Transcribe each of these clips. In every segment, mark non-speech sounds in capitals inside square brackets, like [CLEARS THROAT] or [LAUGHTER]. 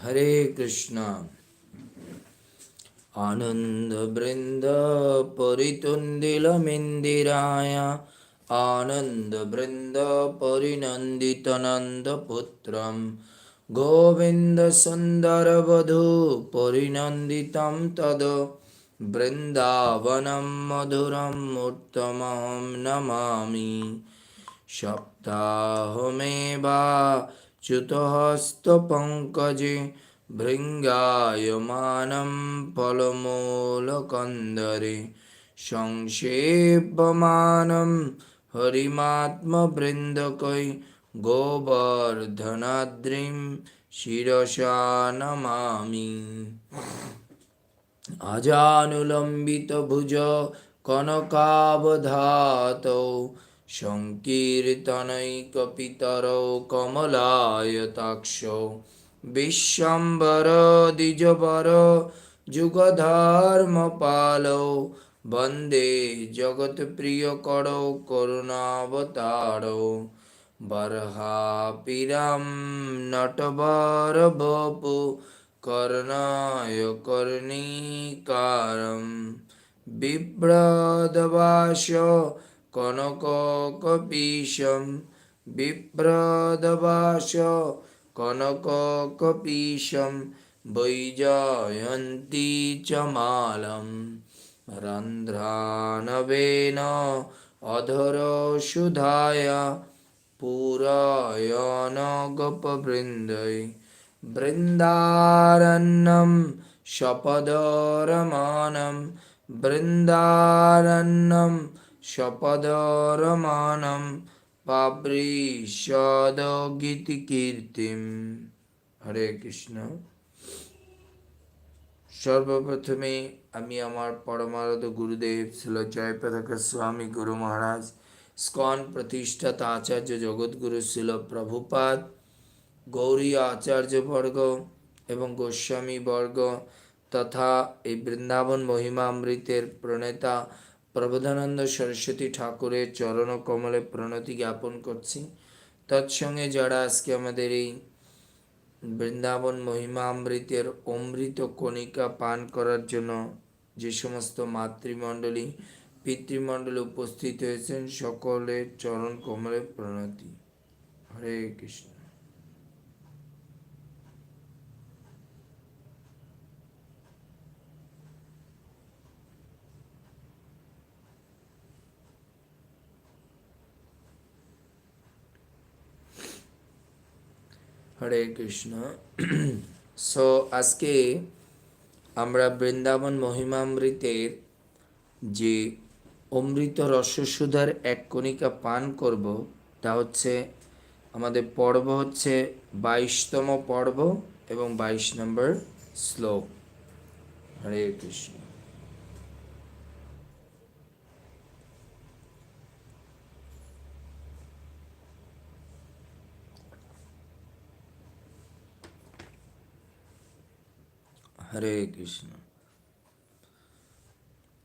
হরে কৃষ্ণ আনন্দ বৃন্দ পরিতুন্দিলমিন্দিরায় আনন্দ বৃন্দ পরিনন্দিত নন্দ পুত্রম গোবিন্দ च्युतहस्तपङ्कजे भृङ्गायमानं फलमूलकन्दरे संक्षेपमानं हरिमात्मवृन्दकै गोवर्धनाद्रिं शिरसा नमामि अजानुलम्बितभुज कनकावधातौ सङ्कीर्तनैकपितरौ कमलायताक्षौ विश्वम्बर द्विजवर जुगधर्मपालौ वन्दे जगत्प्रियकरौ करुणावतारौ बर्हापिरां नटवरवपु कर्णाय कर्णिकारं बिभ्रदवाश কনককপীশম বিপ্রদবাস কনককপীশম বৈজয়ন্তী চ মালম। রন্ধ্রানবেন অধর সুধায়া পুরায়ণ গোপবৃন্দৈ বৃন্দারণ্যম সপদরমানম বৃন্দারণ্যম সপদরমানম পাবৃষদগীতিকীর্তিম হরে কৃষ্ণ। সর্বপ্রথমে আমি আমার পরমারদ গুরুদেব ছিল জয়প্রদাকা স্বামী গুরু মহারাজ, স্কন প্রতিষ্ঠাতা আচার্য জগৎগুরু ছিল প্রভুপাদ, গৌরী আচার্যবর্গ এবং গোস্বামী বর্গ তথা এই বৃন্দাবন মহিমামৃতের প্রণেতা প্রবোধানন্দ সরস্বতী ঠাকুরের চরণ কমলে প্রণতি জ্ঞাপন করছি। তৎসঙ্গে যারা আজকে আমাদের এই বৃন্দাবন মহিমা অমৃতের অমৃত কণিকা পান করার জন্য যে সমস্ত মাতৃমণ্ডলী, পিতৃমণ্ডলী উপস্থিত হয়েছেন, সকলের চরণ কমলে প্রণতি। হরে কৃষ্ণ। হরে কৃষ্ণ। সো আজকে আমরা বৃন্দাবন মহিমামৃতের যে অমৃত রসসুধার এক কণিকা পান করব, তা হচ্ছে আমাদের পর্ব হচ্ছে বাইশতম পর্ব এবং বাইশ নম্বর শ্লোক। হরে কৃষ্ণ। হরে কৃষ্ণ।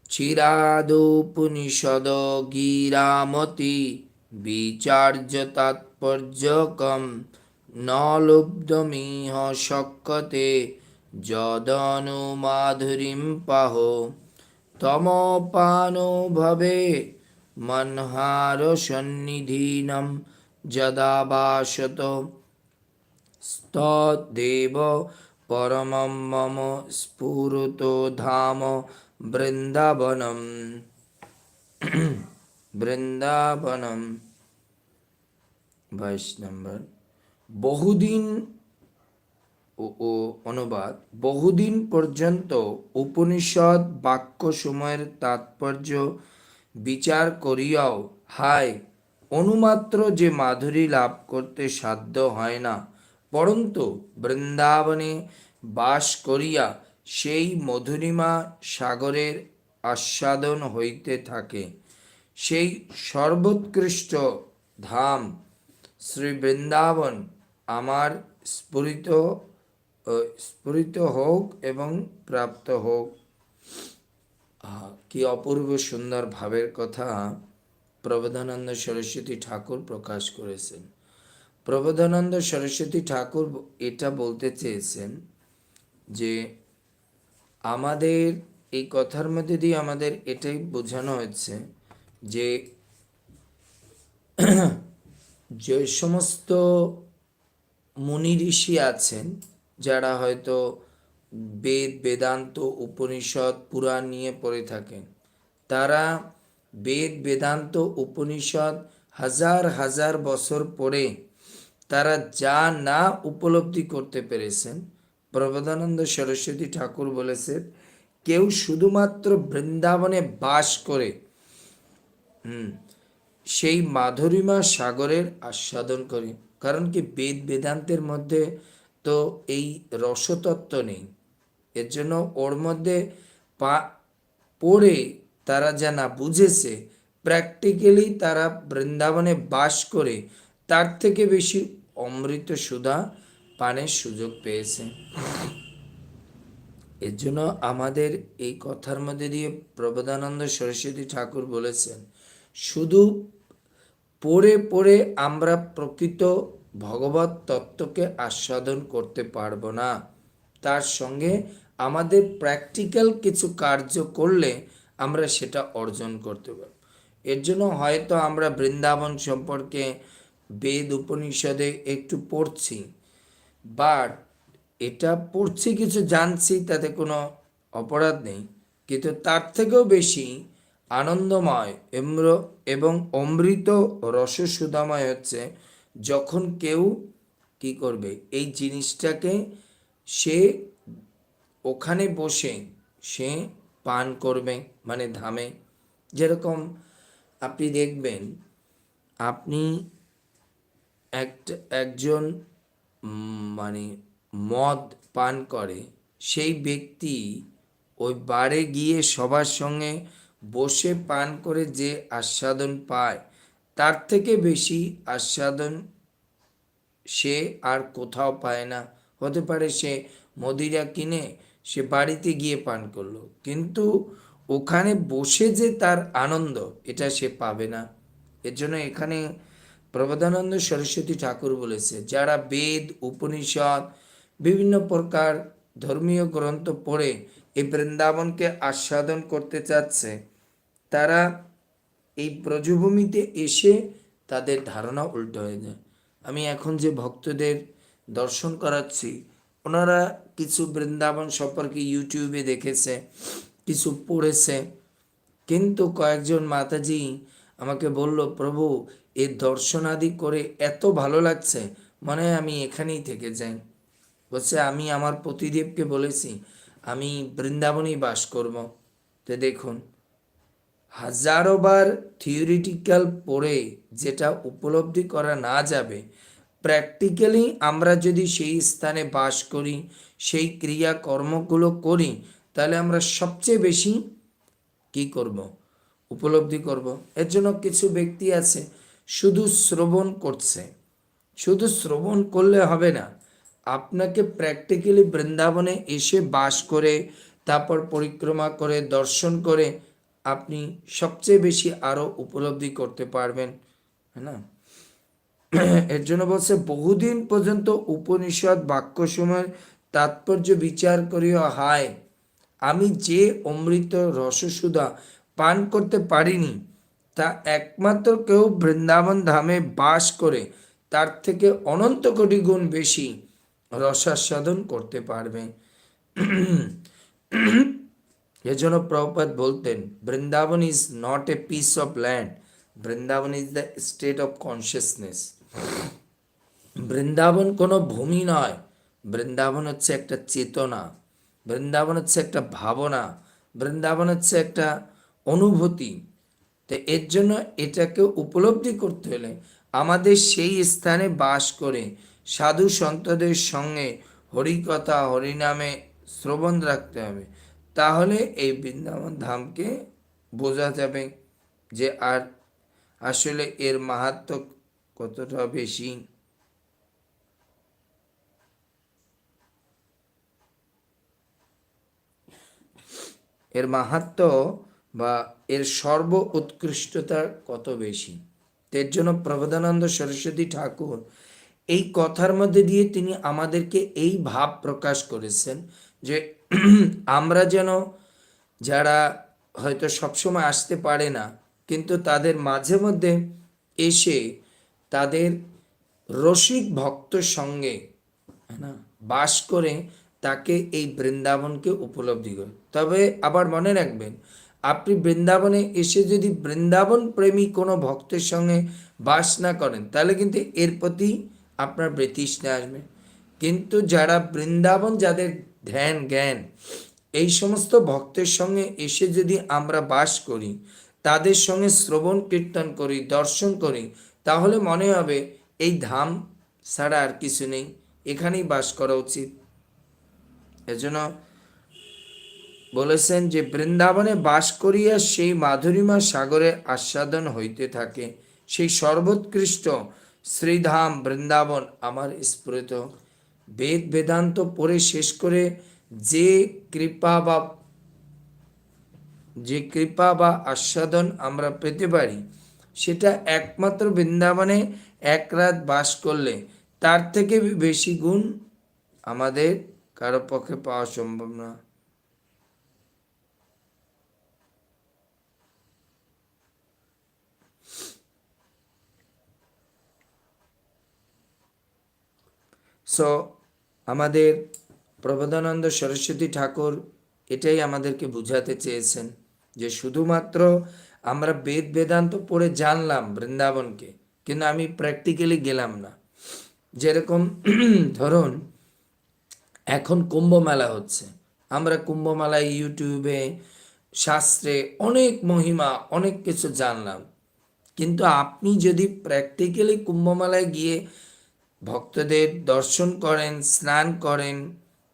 চিরাদোপনিষদ গিরামতি বিচার্য তাৎপর্যকম ন লুব্ধমিহ শক্যতে যদনু মাধুরীম পাহ তমপানো ভবে মনহার সন্নিধীনম যদা বাসত স্তদেব পরমম মম স্ফুরতো ধাম বৃন্দাবনম বৃন্দাবনম বাইশ নম্বর বহুদিন ও অনুবাদ বহুদিন পর্যন্ত উপনিষদ বাক্য সময়ের তাৎপর্য বিচার করিয়াও হায় অনুমাত্র যে মাধুরী লাভ করতে সাধ্য হয় না পরন্তু বৃন্দাবনে বাস করিয়া সেই মধুরিমা সাগরের আস্বাদন হইতে থাকে। সেই সর্বোৎকৃষ্ট ধাম শ্রী বৃন্দাবন আমার স্ফুরিত স্ফুরিত হোক এবং প্রাপ্ত হোক। কি অপূর্ব সুন্দর ভাবের কথা প্রবোধানন্দ সরস্বতী ঠাকুর প্রকাশ করেছেন। প্রবোধানন্দ সরস্বতী ঠাকুর এটা বলতে চেয়েছেন যে আমাদের এই কথার মধ্যে দিয়ে আমাদের এটাই বোঝানো হচ্ছে যে [CLEARS THROAT] যে সমস্ত মুনি ঋষি আছেন, যারা হয়তো বেদ, বেদান্ত, উপনিষদ, পুরাণ নিয়ে পড়ে থাকেন, তারা বেদ, বেদান্ত, উপনিষদ হাজার হাজার বছর পরে তারা যা না উপলব্ধি করতে পেরেছেন প্রবোধানন্দ সরস্বতী ঠাকুর বলেছেন কেউ শুধুমাত্র বৃন্দাবনে বাস করে, হুম, সেই মাধুরিমা সাগরের আস্বাদন করে। কারণ কি বেদ বেদান্তের মধ্যে তো এই রসতত্ত্ব নেই। এর জন্য ওর মধ্যে পা, পড়ে তারা যা না বুঝেছে প্র্যাকটিক্যালি তারা বৃন্দাবনে বাস করে, তার থেকে বেশি অমৃত সুধা পানের সুযোগ পেয়েছে। এর জন্য আমাদের এই কথার মধ্যে দিয়ে প্রবোধানন্দ সরস্বতী ঠাকুর বলেছেন, শুধু পড়ে পড়ে আমরা প্রকৃত ভগবত তত্ত্বকে আস্বাদন করতে পারব না। তার সঙ্গে আমাদের প্র্যাকটিক্যাল কিছু কার্য করলে আমরা সেটা অর্জন করতে পারব। এর জন্য হয়তো আমরা বৃন্দাবন সম্পর্কে বেদ উপনিষদে একটু পড়ছি বাট এটা পড়ছি কিছু জানছি, তাতে কোনো অপরাধ নেই। কিন্তু তার থেকেও বেশি আনন্দময় এম্র এবং অমৃত রসসুদাময় হচ্ছে যখন কেউ কি করবে, এই জিনিসটাকে সে ওখানে বসে সে পান করবে মানে ধামে। যেরকম আপনি দেখবেন, আপনি একজন মানে মদ পান করে, সেই ব্যক্তি ওই বারে গিয়ে সবার সঙ্গে বসে পান করে যে আস্বাদন পায়, তার থেকে বেশি আস্বাদন সে আর কোথাও পায় না। হতে পারে সে মদিরা কিনে সে বাড়িতে গিয়ে পান করল, কিন্তু ওখানে বসে যে তার আনন্দ, এটা সে পাবে না। এর জন্য এখানে প্রবোধানন্দ সরস্বতী ঠাকুর বলেছে, যারা বেদ, উপনিষদ, বিভিন্ন প্রকার ধর্মীয় গ্রন্থ পড়ে এই বৃন্দাবনকে আস্বাদন করতে চাচ্ছে, তারা এই ব্রজভূমিতে এসে তাদের ধারণা উল্টো হয়ে যায়। আমি এখন যে ভক্তদের দর্শন করাচ্ছি, ওনারা কিছু বৃন্দাবন সম্পর্কে ইউটিউবে দেখেছে, কিছু পড়েছে, কিন্তু কয়েকজন মাতাজি আমাকে বলল, প্রভু এই দর্শনাদি করে এত ভালো লাগছে। মনে আমি এখানেই থেকে যাই। বলছে, আমি আমার পতিদেবকে বলেছি, আমি বৃন্দাবনেই বাস করব। তো দেখুন, হাজারো বার থিওরিটিক্যাল পড়ে যেটা উপলব্ধি করা না যাবে প্র্যাকটিক্যালি আমরা যদি সেই স্থানে বাস করি, সেই ক্রিয়া কর্মগুলো করি, তাহলে আমরা সবচেয়ে বেশি কি করব? উপলব্ধি করব। এর জন্য কিছু ব্যক্তি আছে শুধু শ্রবণ করছে। শুধু শ্রবণ করলে হবে না, আপনাকে প্র্যাকটিক্যালি বৃন্দাবনে এসে বাস করে, তারপর পরিক্রমা করে, দর্শন করে আপনি সবচেয়ে বেশি আরও উপলব্ধি করতে পারবেন হ্যাঁ না? [CLEARS THROAT] এর জন্য বলছে, বহুদিন পর্যন্ত উপনিষদ বাক্য সময়ের তাৎপর্য বিচার করিও, হায়! আমি যে অমৃত রসসুদা পান করতে পারিনি তা একমাত্র কেউ বৃন্দাবন ধামে বাস করে, তার থেকে অনন্ত কোটি গুণ বেশি রসাস্বাদন করতে পারবে। এজন্য প্রভুপাত বলতেন, Vrindavan is not a piece of land Vrindavan is the state of consciousness Vrindavan কোনো ভূমি নয়। বৃন্দাবন হচ্ছে একটা চেতনা। বৃন্দাবন হচ্ছে একটা ভাবনা। বৃন্দাবন হচ্ছে একটা অনুভূতি। তো এর জন্য এটাকে উপলব্ধি করতে হলে আমাদের সেই স্থানে বাস করে সাধু সন্তদের সঙ্গে হরিকথা, হরিনামে শ্রবণ রাখতে হবে। তাহলে এই বৃন্দাবন ধামকে বোঝা যাবে যে আর আসলে এর মাহাত্ম কতটা বেশি। এর মাহাত্ম বা এর সর্ব উৎকৃষ্টতা কত বেশি? এর জন্য প্রবোধানন্দ সরস্বতী ঠাকুর এই কথার মধ্যে দিয়ে তিনি আমাদেরকে এই ভাব প্রকাশ করেছেন যে [CLEARS THROAT] আমরা যেন যারা হয়তো সবসময় আসতে পারে না, কিন্তু তাদের মাঝে মধ্যে এসে তাদের রসিক ভক্ত সঙ্গে হ্যাঁ না, বাস করে তাকে এই বৃন্দাবনকে উপলব্ধি করে। তবে আবার মনে রাখবেন আপনি বৃন্দাবনে এসে যদি বৃন্দাবন প্রেমী কোনো ভক্তের সঙ্গে বাস না করেন, তাহলে কিন্তু এর প্রতি আপনার বৃতৃষ্ণা আসবে। কিন্তু যারা বৃন্দাবন যাদের ধ্যান, জ্ঞান, এই সমস্ত ভক্তের সঙ্গে এসে যদি আমরা বাস করি, তাদের সঙ্গে শ্রবণ, কীর্তন করি, দর্শন করি, তাহলে মনে হবে এই ধাম ছাড়া আর কিছু নেই। এখানেই বাস করা উচিত। এজন্য বলেছেন যে বৃন্দাবনে বাস করিয়া সেই মাধুরিমা সাগরে আস্বাদন হইতে থাকে। সেই সর্বোৎকৃষ্ট শ্রীধাম বৃন্দাবন আমার স্ফুরিত। বেদ বেদান্ত পড়ে শেষ করে যে কৃপা বা, যে কৃপা বা আস্বাদন আমরা পেতে পারি, সেটা একমাত্র বৃন্দাবনে এক রাত বাস করলে তার থেকে বেশি গুণ আমাদের কারও পক্ষে পাওয়া সম্ভব না। সো আমাদের প্রবোধানন্দ সরস্বতী ঠাকুর এটাই আমাদেরকে বুঝাতে চেয়েছেন যে শুধুমাত্র আমরা বেদ বেদান্ত পড়ে জানলাম বৃন্দাবনকে, কিন্তু আমি প্র্যাকটিক্যালি গেলাম না। যেরকম [CLEARS THROAT] ধরুন, এখন কুম্ভ মেলা হচ্ছে। আমরা কুম্ভ মেলায় ইউটিউবে শাস্ত্রে অনেক মহিমা, অনেক কিছু জানলাম। কিন্তু আপনি যদি প্র্যাকটিক্যালি কুম্ভমেলায় গিয়ে ভক্তদের দর্শন করেন, স্নান করেন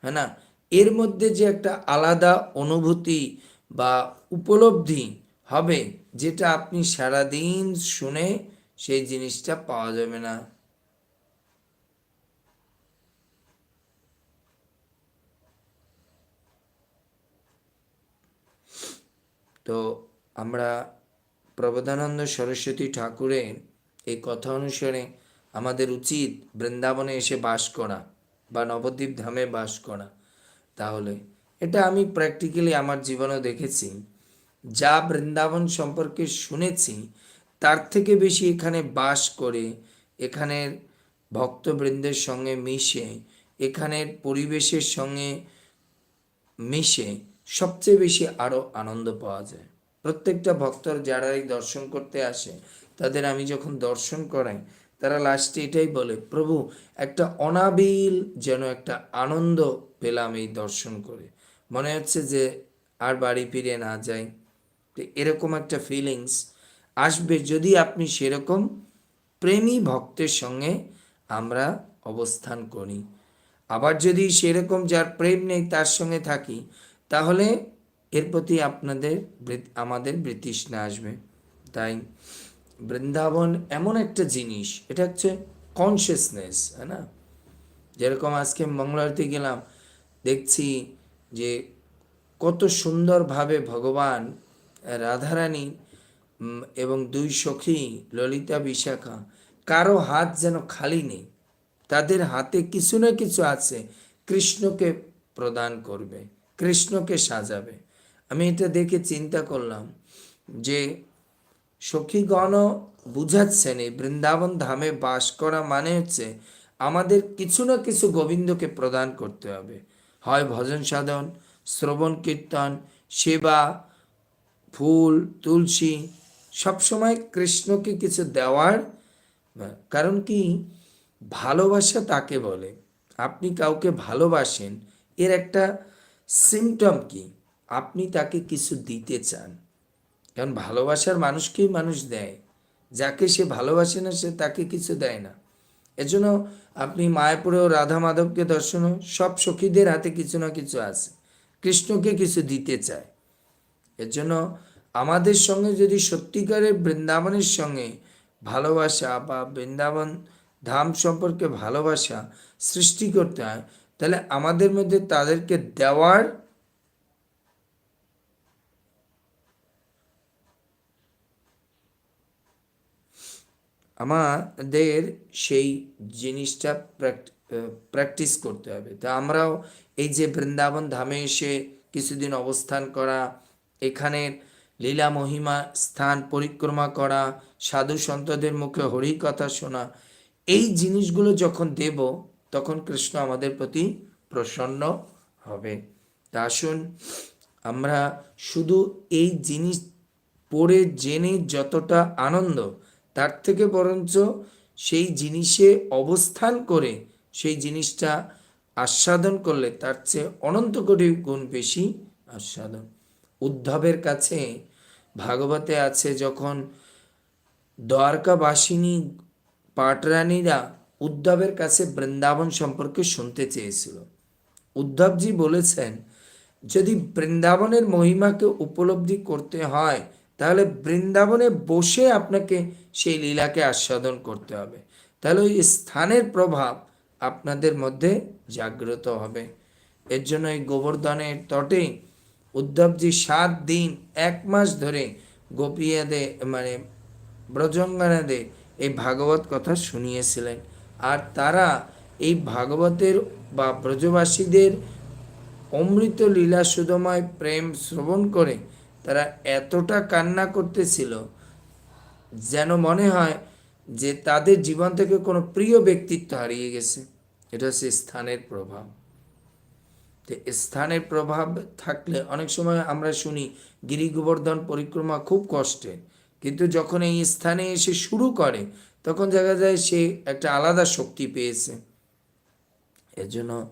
হ্যাঁ না? এর মধ্যে যে একটা আলাদা অনুভূতি বা উপলব্ধি হবে যেটা আপনি সারাদিন শুনে সেই জিনিসটা পাওয়া যাবে না। তো আমরা প্রবোধানন্দ সরস্বতী ঠাকুরের এই কথা অনুসারে আমাদের উচিত বৃন্দাবনে এসে বাস করা বা নবদ্বীপ ধামে বাস করা। তাহলে এটা আমি প্র্যাকটিক্যালি আমার জীবনে দেখেছি। যা বৃন্দাবন সম্পর্কে শুনেছি, তার থেকে বেশি এখানে বাস করে এখানের ভক্তবৃন্দের সঙ্গে মিশে এখানের পরিবেশের সঙ্গে মিশে সবচেয়ে বেশি আরও আনন্দ পাওয়া যায়। প্রত্যেকটা ভক্তর যারা এই দর্শন করতে আসে, তাদের আমি যখন দর্শন করাই তারা লাস্টে এটাই বলে, প্রভু, একটা অনাবিল যেন একটা আনন্দ পেলাম এই দর্শন করে। মনে হচ্ছে যে আর বাড়ি ফিরে না যাই। তো এরকম একটা ফিলিংস আসবে যদি আপনি সেরকম প্রেমী ভক্তের সঙ্গে আমরা অবস্থান করি। আবার যদি সেরকম যার প্রেম নেই তার সঙ্গে থাকি, তাহলে এর প্রতি আপনাদের আমাদের বৃতৃষ্ণা আসবে। তাই বৃন্দাবন এমন একটা জিনিস, এটা হচ্ছে কনসিয়াসনেস হ্যাঁ না? যেরকম আজকে মঙ্গলারতি গেলাম, দেখছি যে কত সুন্দরভাবে ভগবান রাধারানী এবং দুই সখী ললিতা বিশাখা, কারও হাত যেন খালি নেই, তাদের হাতে কিছু না কিছু আছে, কৃষ্ণকে প্রদান করবে, কৃষ্ণকে সাজাবে। আমি এটা দেখে চিন্তা করলাম যে সখীগণ বুঝাচ্ছেন, এই বৃন্দাবন ধামে বাস করা মানে হচ্ছে আমাদের কিছু না কিছু গোবিন্দকে প্রদান করতে হবে। হয় ভজন সাধন, শ্রবণ কীর্তন, সেবা, ফুল, তুলসী, সবসময় কৃষ্ণকে কিছু দেওয়ার। কারণ কি? ভালোবাসা তাকে বলে। আপনি কাউকে ভালোবাসেন, এর একটা সিমটম কি? আপনি তাকে কিছু দিতে চান। কারণ ভালোবাসার মানুষকেই মানুষ দেয়। যাকে সে ভালোবাসে না, সে তাকে কিছু দেয় না। এজন্য আপনি মায়াপুরেও রাধা মাধবকে দর্শন সব সখীদের হাতে কিছু না কিছু আছে। কৃষ্ণকে কিছু দিতে চায়। এর জন্য আমাদের সঙ্গে যদি সত্যিকারের বৃন্দাবনের সঙ্গে ভালোবাসা বা বৃন্দাবন ধাম সম্পর্কে ভালোবাসা সৃষ্টি করতে হয়, তাহলে আমাদের মধ্যে তাদেরকে দেওয়ার আমাদের সেই জিনিসটা প্র্যাকটিস করতে হবে। তা আমরাও এই যে বৃন্দাবন ধামে এসে কিছুদিন অবস্থান করা, এখানের লীলা মহিমা স্থান পরিক্রমা করা, সাধু সন্তদের মুখে হরি কথা শোনা, এই জিনিসগুলো যখন দেব, তখন কৃষ্ণ আমাদের প্রতি প্রসন্ন হবে। তা আসুন, আমরা শুধু এই জিনিস পড়ে জেনে যতটা আনন্দ তার থেকে বরঞ্চ সেই জিনিসে অবস্থান করে সেই জিনিসটা আস্বাদন করলে তার চেয়ে অনন্ত কোটি গুণ বেশি আস্বাদন। উদ্ধবের কাছে ভাগবতে আছে যখন দ্বারকাবাসিনী পাটরানীরা উদ্ধবের কাছে বৃন্দাবন সম্পর্কে শুনতে চেয়েছিল। উদ্ধবজি বলেছেন, যদি বৃন্দাবনের মহিমাকে উপলব্ধি করতে হয় তাহলে বৃন্দাবনে বসে আপনাকে সেই লীলাকে আস্বাদন করতে হবে। তাহলে ওই স্থানের প্রভাব আপনাদের মধ্যে জাগ্রত হবে। এর জন্য এই গোবর্ধনের তটে উদ্ধবজি সাত দিন, এক মাস ধরে গোপিয়াদে মানে ব্রজঙ্গনাদের এই ভাগবত কথা শুনিয়েছিলেন। আর তারা এই ভাগবতের বা ব্রজবাসীদের অমৃত লীলা সুদময় প্রেম শ্রবণ করে তারা এতটা কান্না করতেছিল যেন মনে হয় যে তাদের জীবন থেকে কোনো প্রিয় ব্যক্তিত্ব হারিয়ে গেছে। এটা হচ্ছে স্থানের প্রভাব। তো স্থানের প্রভাব থাকলে অনেক সময় আমরা শুনি, গিরি গোবর্ধন পরিক্রমা খুব কষ্টের কিন্তু যখন এই স্থানে এসে শুরু করে, তখন দেখা যায় সে একটা আলাদা শক্তি পেয়েছে। এর জন্য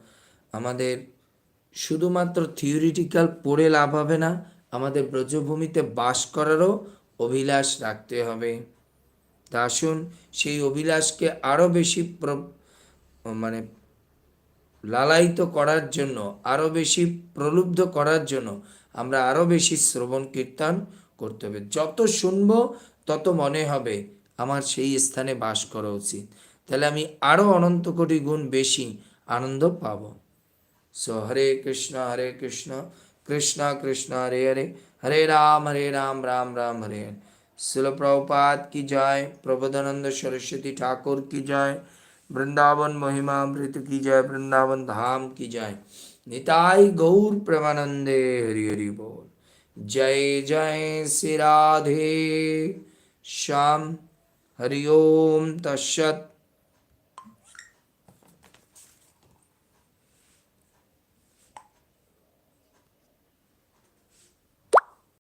আমাদের শুধুমাত্র থিওরিটিক্যাল পড়ে লাভ হবে না আমাদের ব্রজভূমিতে বাস করারও অভিলাষ রাখতে হবে। তা আসুন সেই অভিলাষকে আরও বেশি মানে লালায়িত করার জন্য, আরও বেশি প্রলুব্ধ করার জন্য আমরা আরও বেশি শ্রবণ কীর্তন করতে হবে। যত শুনব, তত মনে হবে আমার সেই স্থানে বাস করা উচিত। তাহলে আমি আরও অনন্ত কোটি গুণ বেশি আনন্দ পাব। সো হরে কৃষ্ণ হরে কৃষ্ণ। कृष्ण कृष्ण, हरे हरे। हरे राम हरे राम राम राम, हरे हरे। शिल प्रभुपाद की जय प्रबोधानंद सरस्वती ठाकुर की जय, वृंदावन महिमा अमृत की जय, वृंदावन धाम की जय। निताय गौर प्रमानंदे हरि हरि बोल। जय जय श्री राधे। श्याम। हरिओम तस्सत